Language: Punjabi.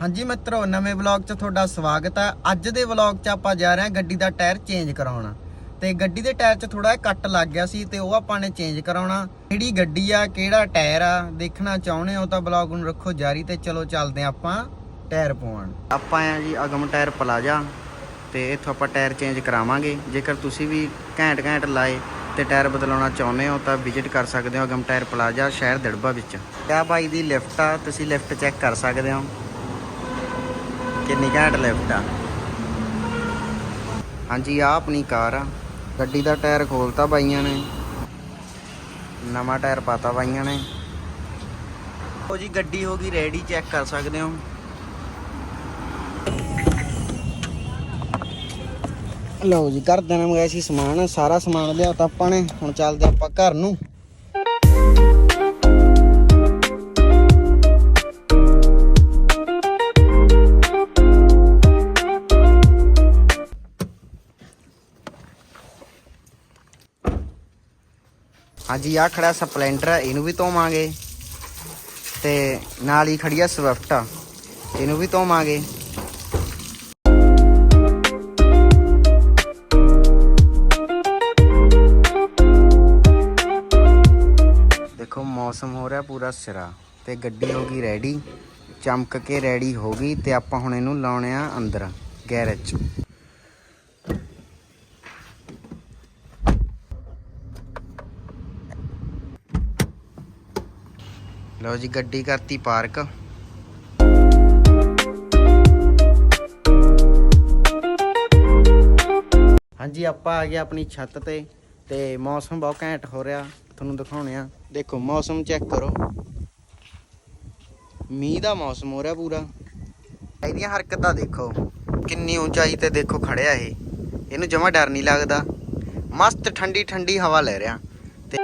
ਹਾਂਜੀ ਮਿੱਤਰੋ, ਨਵੇਂ ਵਲੌਗ 'ਚ ਤੁਹਾਡਾ ਸਵਾਗਤ ਹੈ। ਅੱਜ ਦੇ ਵਲੌਗ 'ਚ ਆਪਾਂ ਜਾ ਰਹੇ ਹਾਂ ਗੱਡੀ ਦਾ ਟਾਇਰ ਚੇਂਜ ਕਰਾਉਣ। ਤੇ ਗੱਡੀ ਦੇ ਟਾਇਰ 'ਚ ਥੋੜਾ ਕੱਟ ਲੱਗ ਗਿਆ ਸੀ ਤੇ ਉਹ ਆਪਾਂ ਨੇ ਚੇਂਜ ਕਰਾਉਣਾ। ਕਿਹੜੀ ਗੱਡੀ ਆ, ਕਿਹੜਾ ਟਾਇਰ ਆ, ਦੇਖਣਾ ਚਾਹੁੰਦੇ ਹੋ ਤਾਂ ਵਲੌਗ ਨੂੰ ਰੱਖੋ ਜਾਰੀ ਤੇ ਚਲੋ ਚੱਲਦੇ ਹਾਂ ਆਪਾਂ ਟਾਇਰ ਪਵਾਉਣ। ਆਪਾਂ ਆ ਜੀ ਅਗਮ ਟਾਇਰ ਪਲਾਜ਼ਾ ਤੇ ਇੱਥੋਂ ਆਪਾਂ ਟਾਇਰ ਚੇਂਜ ਕਰਾਵਾਂਗੇ। ਜੇਕਰ ਤੁਸੀਂ ਵੀ ਘੈਂਟ ਘੈਂਟ ਲਾਏ ਤੇ ਟਾਇਰ ਬਦਲਾਉਣਾ ਚਾਹੁੰਦੇ ਹੋ ਤਾਂ ਵਿਜ਼ਿਟ ਕਰ ਸਕਦੇ ਹੋ ਅਗਮ ਟਾਇਰ ਪਲਾਜ਼ਾ ਸ਼ਹਿਰ ਦੜਬਾ ਵਿੱਚ। ਕਿਆ ਬਾਈ ਦੀ ਲਿਫਟ ਆ, ਤੁਸੀਂ ਲਿਫਟ ਚੈੱਕ ਕਰ ਸਕਦੇ ਹੋ। ਕਿੰਨੀ ਘੈਂਟ ਲਿਫਟ ਆ। ਹਾਂਜੀ ਆ ਆਪਣੀ ਕਾਰ ਆ। ਗੱਡੀ ਦਾ ਟਾਇਰ ਖੋਲਤਾ ਬਾਈਆਂ ਨੇ। ਨਵਾਂ ਟਾਇਰ ਪਾਤਾ ਬਾਈਆਂ ਨੇ। ਉਹ ਜੀ, ਗੱਡੀ ਹੋ ਗਈ ਰੈਡੀ ਚੈੱਕ ਕਰ ਸਕਦੇ ਹੋ। ਲਓ ਜੀ, ਘਰ ਦੇ ਨੇ ਮੰਗਾਇਆ ਸੀ ਸਮਾਨ, ਸਾਰਾ ਸਮਾਨ ਲਿਆਤਾ ਆਪਾਂ ਨੇ। ਹੁਣ ਚੱਲਦੇ ਆਪਾਂ ਘਰ ਨੂੰ। ਹਾਂਜੀ ਆ ਖੜਾ ਸਪਲੈਂਡਰ ਆ, ਇਹਨੂੰ ਵੀ ਧੋਵਾਂਗੇ। ਤੇ ਨਾਲ ਹੀ ਖੜੀ ਆ ਸਵਿਫਟ ਇਹਨੂੰ ਵੀ ਧੋਵਾਂਗੇ। ਦੇਖੋ ਮੌਸਮ ਹੋ ਰਿਹਾ ਪੂਰਾ ਸਿਰਾ ਤੇ ਗੱਡੀ ਹੋ ਗਈ ਰੈਡੀ ਚਮਕ ਕੇ ਰੈਡੀ ਹੋ ਗਈ ਤੇ ਆਪਾਂ ਹੁਣ ਇਹਨੂੰ ਲਾਉਣੇ ਆ ਅੰਦਰ ਗੈਰੇਜ 'ਚ। ਲਓ ਜੀ, ਗੱਡੀ ਕਰਤੀ ਪਾਰਕ। ਹਾਂਜੀ, ਆਪਾਂ ਆ ਗਏ ਆਪਣੀ ਛੱਤ ਤੇ ਤੇ ਮੌਸਮ ਬਹੁਤ ਘੈਂਟ ਹੋ ਰਿਹਾ, ਤੁਹਾਨੂੰ ਦਿਖਾਉਣੇ ਆ। ਦੇਖੋ, ਮੌਸਮ ਚੈੱਕ ਕਰੋ। ਮੀਂਹ ਦਾ ਮੌਸਮ ਹੋ ਰਿਹਾ ਪੂਰਾ। ਇਹਦੀਆਂ ਹਰਕਤਾਂ ਦੇਖੋ, ਕਿੰਨੀ ਉਚਾਈ ਤੇ ਦੇਖੋ ਖੜਿਆ ਇਹ। ਇਹਨੂੰ ਜਮਾ ਡਰ ਨਹੀਂ ਲੱਗਦਾ। ਮਸਤ ਠੰਡੀ ਠੰਡੀ ਹਵਾ ਲੈ ਰਿਹਾ। ਤੇ